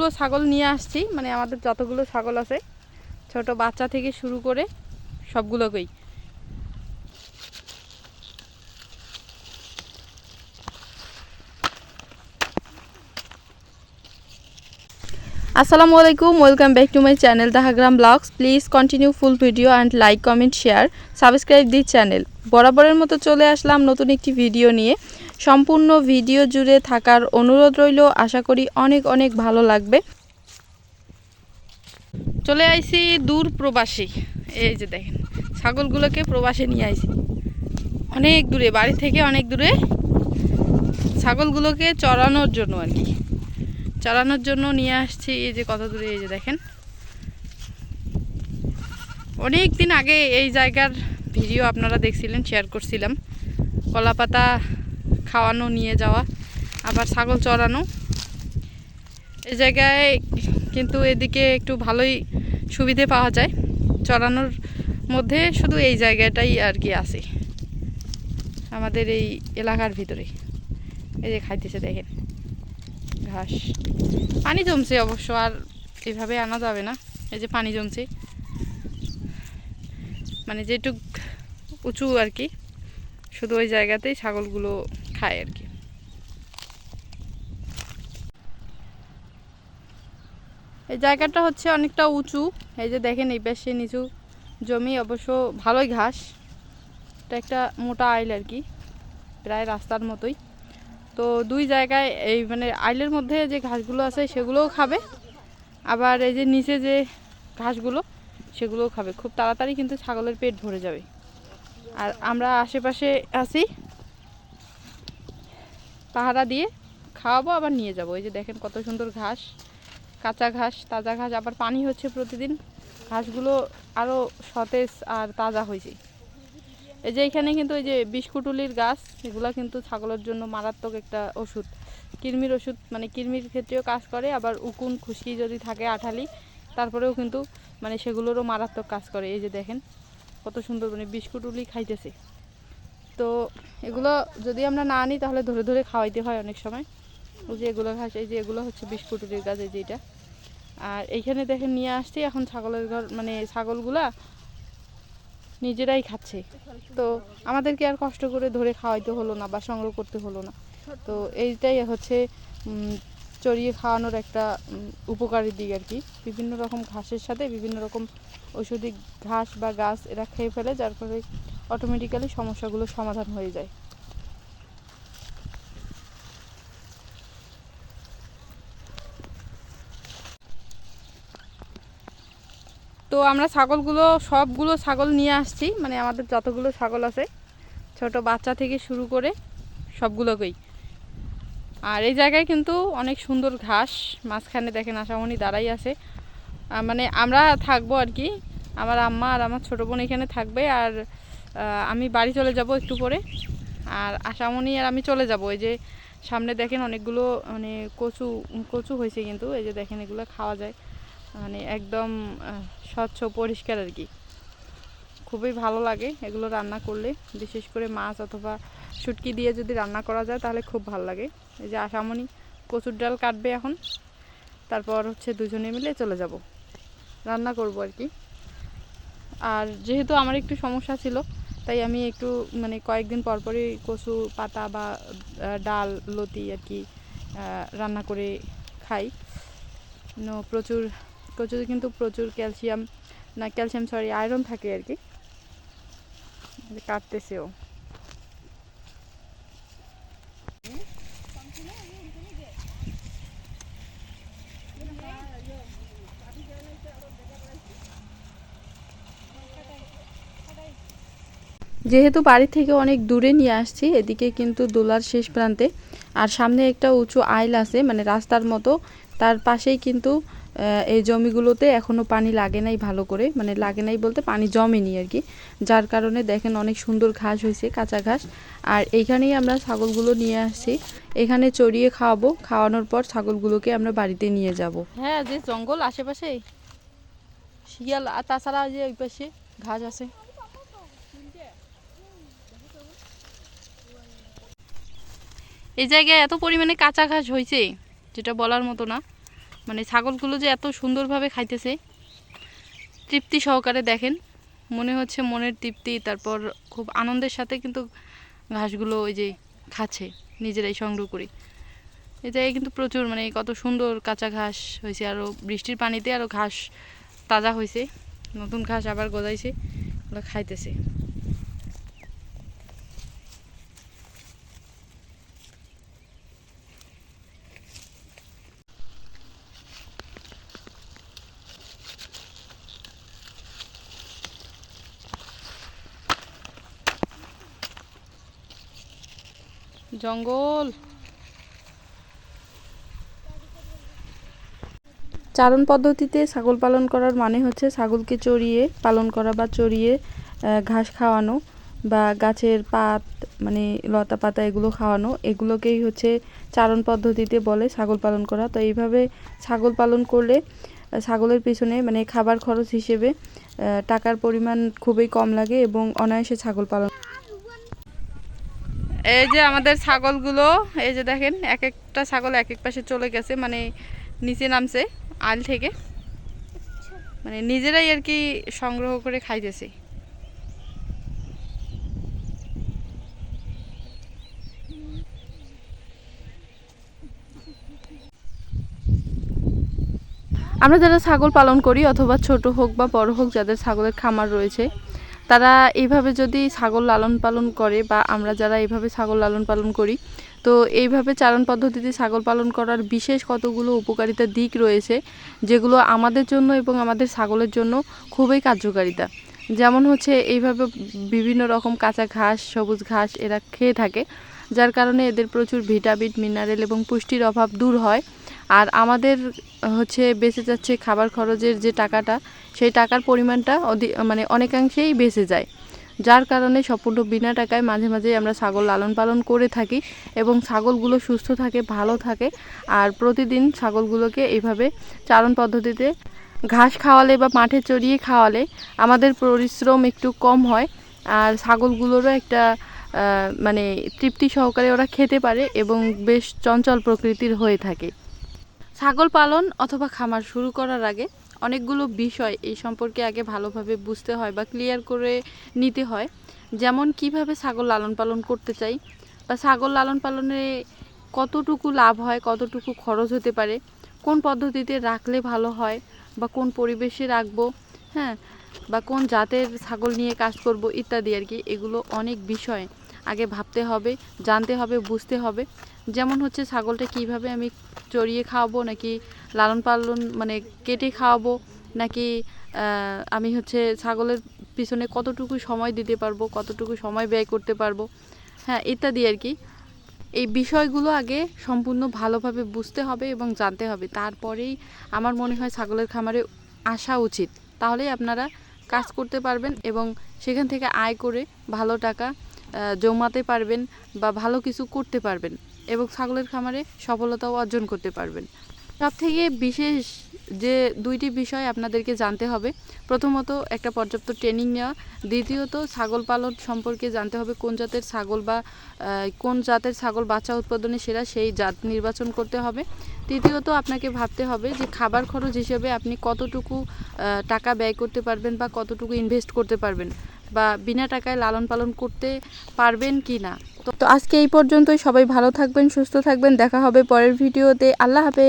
সবগুলো ছাগল নিয়ে আসছি মানে আমাদের যতগুলো ছাগল আছে, ছোট বাচ্চা থেকে শুরু করে সবগুলোকেই। আসসালামু আলাইকুম, welcome back to my channel Dahagram vlogs. Please continue full video and like comment share subscribe the channel বরাবরের মতো চলে আসলাম নতুন একটি ভিডিও নিয়ে। সম্পূর্ণ ভিডিও জুড়ে থাকার অনুরোধ রইল। আশা করি অনেক অনেক ভালো লাগবে। চলে আইছি দূর প্রবাসী। এই যে দেখেন, ছাগলগুলোকে প্রবাসে নিয়ে আইছি। অনেক দূরে, বাড়ি থেকে অনেক দূরে ছাগলগুলোকে চড়ানোর জন্য আর কি। চড়ানোর জন্য নিয়ে আসছি, এই যে কত দূরে, এই যে দেখেন। অনেক দিন আগে এই জায়গার ভিডিও আপনারা দেখছিলেন, শেয়ার করছিলাম। কলা পাতা খাওয়ানো, নিয়ে যাওয়া, আবার ছাগল চড়ানো। এই জায়গায় কিন্তু এদিকে একটু ভালোই সুবিধে পাওয়া যায়। চড়ানোর মধ্যে শুধু এই জায়গাটাই আর কি আছে। আমাদের এই এলাকার ভিতরে। এই যে খাইতেছে, দেখেন। ঘাস। পানি জমছে অবশ্য, আর এভাবে আনা যাবে না। এই যে পানি জমছে। মানে যেটুক উঁচু আর কি, শুধু ওই জায়গাতেই ছাগলগুলো খায় আর কি। এই জায়গাটা হচ্ছে অনেকটা উঁচু। এই যে দেখেন এই পাশে নিচু জমি, অবশ্য ভালোই ঘাস। এটা একটা মোটা আইল আর কি, প্রায় রাস্তার মতোই। তো দুই জায়গায় এই মানে আইলের মধ্যে যে ঘাসগুলো আছে সেগুলোও খাবে। আবার এই যে নিচে যে ঘাসগুলো সেগুলোও খাবে। খুব তাড়াতাড়ি কিন্তু ছাগলের পেট ভরে যাবে। আর আমরা আশেপাশে আছি। পাহারা দিয়ে খাওয়াবো, আবার নিয়ে যাব। এই যে দেখেন কত সুন্দর ঘাস, কাঁচা ঘাস, তাজা ঘাস, আবার পানি হচ্ছে প্রতিদিন। ঘাসগুলো আরও সতেজ আর তাজা হয়েছে। এই যে এখানে কিন্তু এই যে বিস্কুটুলির গাছ, এগুলা কিন্তু ছাগলের জন্য মারাত্মক একটা ওষুধ। কৃমির ওষুধ মানে কৃমির ক্ষেত্রেও কাজ করে, আবার উকুন, খুশকি যদি থাকে আঠালি, তারপরেও কিন্তু মানে সেগুলোরও মারাত্মক কাজ করে। এই যে দেখেন কত সুন্দর মানে বিস্কুটুলি খাইতেছে। তো এগুলো যদি আমরা না আনি তাহলে ধরে ধরে খাওয়াইতে হয় অনেক সময়। ওই যে এগুলো ঘাস, এই যে এগুলো হচ্ছে বিস্কুটুলির গাছ, এই যে এটা। আর এইখানে দেখেন নিয়ে আসছি, এখন ছাগলের ঘর মানে ছাগলগুলা নিজেরাই খাচ্ছে। তো আমাদেরকে আর কষ্ট করে ধরে খাওয়াইতে হলো না বা সংগ্রহ করতে হলো না। তো এইটাই হচ্ছে চড়িয়ে খাওয়ানোর একটা উপকারী দিক আর কি। বিভিন্ন রকম ঘাসের সাথে বিভিন্ন রকম ঔষধি ঘাস বা গাছ এরা খেয়ে ফেলে, যার ফলে অটোমেটিক্যালি সমস্যাগুলো সমাধান হয়ে যায়। তো আমরা ছাগলগুলো, সবগুলো ছাগল নিয়ে আসছি মানে আমাদের যতগুলো ছাগল আছে, ছোট বাচ্চা থেকে শুরু করে সবগুলোকেই। আর এই জায়গায় কিন্তু অনেক সুন্দর ঘাস, মাঝখানে দেখেন আশামণি দাঁড়াই আছে। মানে আমরা থাকব আর কি, আমার আম্মা আর আমার ছোটো বোন এখানে থাকবে, আর আমি বাড়ি চলে যাব একটু পরে। আর আশামণি আর আমি চলে যাব। এই যে সামনে দেখেন অনেকগুলো মানে কচু কচু হয়েছে কিন্তু। এই যে দেখেন এগুলো খাওয়া যায়। মানে একদম স্বচ্ছ, পরিষ্কার আর কি। খুবই ভালো লাগে এগুলো রান্না করলে। বিশেষ করে মাছ অথবা শুটকি দিয়ে যদি রান্না করা যায় তাহলে খুব ভালো লাগে। এই যে আশামণি কচুর ডাল কাটবে এখন। তারপর হচ্ছে দুজনে মিলে চলে যাব। রান্না করব আর কি। আর যেহেতু আমার একটু সমস্যা ছিল তাই আমি একটু মানে কয়েকদিন পরপরই কচু পাতা বা ডাল, লতি আর কি রান্না করে খাই। প্রচুর, কচুতে কিন্তু প্রচুর ক্যালসিয়াম, না, ক্যালসিয়াম, সরি, আয়রন থাকে আর কি। কাটতেছেও যেহেতু বাড়ি থেকে অনেক দূরে নিয়ে আসছি, এদিকে কিন্তু দোলার শেষ প্রান্তে। আর সামনে একটা উঁচু আইল আছে মানে রাস্তার মতো। তার পাশেই কিন্তু এই জমিগুলোতে এখনও পানি লাগে নাই ভালো করে। মানে লাগে নাই বলতে পানি জমেনি আর কি। যার কারণে দেখেন অনেক সুন্দর ঘাস হয়েছে, কাঁচা ঘাস। আর এইখানেই আমরা ছাগলগুলো নিয়ে আসছি। এখানে চড়িয়ে খাওয়াবো। খাওয়ানোর পর ছাগলগুলোকে আমরা বাড়িতে নিয়ে যাব। হ্যাঁ যে জঙ্গল আশেপাশে, শিয়াল আর তাছাড়া যে ওই পাশে ঘাস আছে। এই জায়গায় এত পরিমাণে কাঁচা ঘাস হয়েছে, যেটা বলার মতো না। মানে ছাগলগুলো যে এত সুন্দরভাবে খাইতেছে, তৃপ্তি সহকারে দেখেন। মনে হচ্ছে মনের তৃপ্তি, তারপর খুব আনন্দের সাথে কিন্তু ঘাসগুলো ওই যে খাচ্ছে, নিজেরাই সংগ্রহ করে। এই জায়গায় কিন্তু প্রচুর মানে কত সুন্দর কাঁচা ঘাস হয়েছে আরও বৃষ্টির পানিতে আরও ঘাস তাজা হয়েছে। নতুন ঘাস আবার গজাইছে ওগুলো খাইতেছে। জঙ্গল। চারণ পদ্ধতিতে ছাগল পালন করার মানে হচ্ছে ছাগলকে চড়িয়ে, পালন করা বা চড়িয়ে ঘাস খাওয়ানো বা গাছের পাত মানে লতা পাতা এগুলো খাওয়ানো, এগুলোকেই হচ্ছে চারণ পদ্ধতিতে বলে ছাগল পালন করা। তো এইভাবে ছাগল পালন করলে ছাগলের পিছনে মানে খাবার খরচ হিসেবে টাকার পরিমাণ খুবই কম লাগে এবং অনায়াসে ছাগল পালন এই যে আমাদের ছাগলগুলো, এই যে দেখেন এক একটা ছাগল এক এক পাশে চলে গেছে মানে নিচে নামছে, আল থেকে। মানে নিজেরাই আর কি সংগ্রহ করে খাইতেছে। আমরা যারা ছাগল পালন করি, অথবা ছোট হোক বা বড় হোক, যাদের ছাগলের খামার রয়েছে তারা এইভাবে যদি ছাগল লালন পালন করে বা আমরা যারা এইভাবে ছাগল লালন পালন করি, তো এইভাবে চারণ পদ্ধতিতে ছাগল পালন করার বিশেষ কতগুলো উপকারিতা দিক রয়েছে, যেগুলো আমাদের জন্য এবং আমাদের ছাগলের জন্য খুবই কার্যকারিতা। যেমন হচ্ছে এইভাবে বিভিন্ন রকম কাঁচা ঘাস, সবুজ ঘাস এরা খেয়ে থাকে, যার কারণে এদের প্রচুর ভিটামিন, মিনারেল এবং পুষ্টির অভাব দূর হয়। আর আমাদের, হচ্ছে, বেঁচে যাচ্ছে খাবার খরচের যে টাকাটা, সেই টাকার পরিমাণটা মানে অনেকাংশেই বেঁচে যায়। যার কারণে সম্পূর্ণ বিনা টাকায় মাঝে মাঝে আমরা ছাগল লালন পালন করে থাকি এবং ছাগলগুলো সুস্থ থাকে, ভালো থাকে। আর প্রতিদিন ছাগলগুলোকে এইভাবে চারণ পদ্ধতিতে ঘাস খাওয়ালে বা মাঠে চড়িয়ে খাওয়ালে আমাদের পরিশ্রম একটু কম হয়। আর ছাগলগুলোরও একটা মানে তৃপ্তি সহকারে ওরা খেতে পারে এবং বেশ চঞ্চল প্রকৃতির হয়ে থাকে। ছাগল পালন অথবা খামার শুরু করার আগে অনেকগুলো বিষয় এই সম্পর্কে আগে ভালোভাবে বুঝতে হয় বা ক্লিয়ার করে নিতে হয়। যেমন কীভাবে ছাগল লালন পালন করতে চাই বা ছাগল লালন পালনে কতটুকু লাভ হয়, কতটুকু খরচ হতে পারে, কোন পদ্ধতিতে রাখলে ভালো হয় বা কোন পরিবেশে রাখব হ্যাঁ বা কোন জাতের ছাগল নিয়ে কাজ করব ইত্যাদি আর কি, এগুলো অনেক বিষয়। আগে ভাবতে হবে, জানতে হবে, বুঝতে হবে। যেমন হচ্ছে ছাগলটা কীভাবে আমি চড়িয়ে খাওয়াবো নাকি লালন পালন মানে কেটে খাওয়াবো নাকি আমি হচ্ছে ছাগলের পিছনে কতটুকু সময় দিতে পারব, কতটুকু সময় ব্যয় করতে পারব হ্যাঁ ইত্যাদি আর কি। এই বিষয়গুলো আগে সম্পূর্ণ ভালোভাবে বুঝতে হবে এবং জানতে হবে। তারপরেই আমার মনে হয় ছাগলের খামারে আসা উচিত। তাহলেই আপনারা কাজ করতে পারবেন এবং সেখান থেকে আয় করে ভালো টাকা জমাতে পারবেন বা ভালো কিছু করতে পারবেন এবং ছাগলের খামারে সফলতাও অর্জন করতে পারবেন। সব থেকে বিশেষ যে দুইটি বিষয় আপনাদেরকে জানতে হবে, প্রথমত একটা পর্যাপ্ত ট্রেনিং নেওয়া, দ্বিতীয়ত ছাগল পালন সম্পর্কে জানতে হবে কোন জাতের ছাগল বা কোন জাতের ছাগল বাচ্চা উৎপাদনে সেরা সেই জাত নির্বাচন করতে হবে। তৃতীয়ত আপনাকে ভাবতে হবে যে খাবার খরচ হিসেবে আপনি কতটুকু টাকা ব্যয় করতে পারবেন বা কতটুকু ইনভেস্ট করতে পারবেন। বা বিনা টাকায় লালন পালন করতে পারবেন কি না। তো আজকে এই পর্যন্তই। সবাই ভালো থাকবেন, সুস্থ থাকবেন। দেখা হবে পরের ভিডিওতে। আল্লাহ হাফেজ।